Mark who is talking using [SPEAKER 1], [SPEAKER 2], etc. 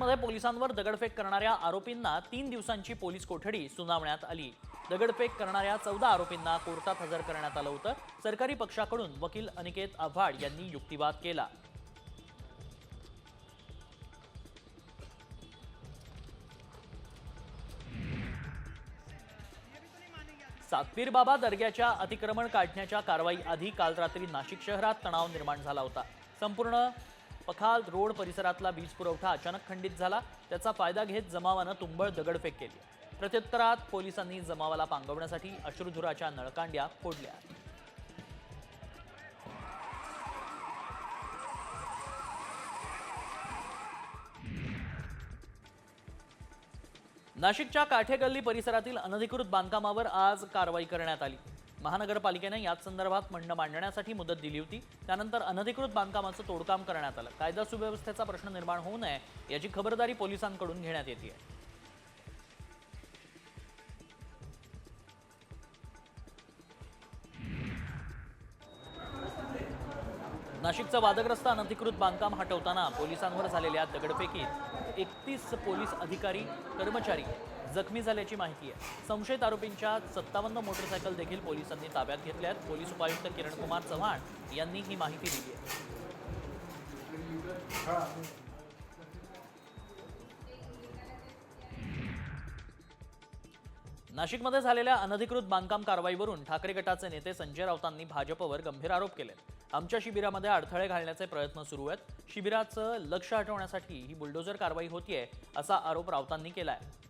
[SPEAKER 1] नाशिकमध्ये पोलिसांवर दगडफेक करणाऱ्या आरोपींना तीन दिवसांची पोलीस कोठडी सुनावण्यात आली. दगडफेक करणाऱ्या चौदा आरोपींना कोर्टात हजर करण्यात आलं होतं. सरकारी पक्षाकडून वकील अनिकेत आव्हाड यांनी युक्तिवाद केला. सातपीरबाबा दर्ग्याच्या अतिक्रमण काढण्याच्या कारवाई आधी काल रात्री नाशिक शहरात तणाव निर्माण झाला होता. संपूर्ण पखाल रोड परिसरातला वीज पुरवठा अचानक खंडित झाला. त्याचा फायदा घेत जमावानं तुंबळ दगडफेक केली. प्रत्युत्तरात पोलिसांनी जमावाला पांगवण्यासाठी अश्रुधुराच्या नळकांड्या फोडल्या. नाशिकच्या काठेगल्ली परिसरातील अनधिकृत बांधकामावर आज कारवाई करण्यात आली. महानगरपालिकेनं याच संदर्भात म्हणणं मांडण्यासाठी मुदत दिली होती. त्यानंतर अनधिकृत बांधकामाचं तोडकाम करण्यात आलं. कायदा सुव्यवस्थेचा प्रश्न निर्माण होऊ नये याची खबरदारी पोलिसांकडून घेण्यात येते नाशिकचं वादग्रस्त अनधिकृत बांधकाम हटवताना पोलिसांवर झालेल्या दगडफेकीत एकतीस पोलीस अधिकारी कर्मचारी जखमी झाल्याची माहिती आहे. संशयित आरोपींच्या सत्तावन्न मोटरसायकल देखील पोलिसांनी ताब्यात घेतल्यात. पोलीस उपायुक्त किरणकुमार चव्हाण यांनी ही माहिती दिली आहे. नाशिकमध्ये झालेल्या अनधिकृत बांधकाम कारवाईवरून ठाकरे गटाचे नेते संजय राऊतांनी भाजपवर गंभीर आरोप केले आमच्या शिबिरामध्ये अडथळे घालण्याचे प्रयत्न सुरू आहेत. शिबिराचं लक्ष हटवण्यासाठी ही बुलडोजर कारवाई होतीये असा आरोप राऊतांनी केला आहे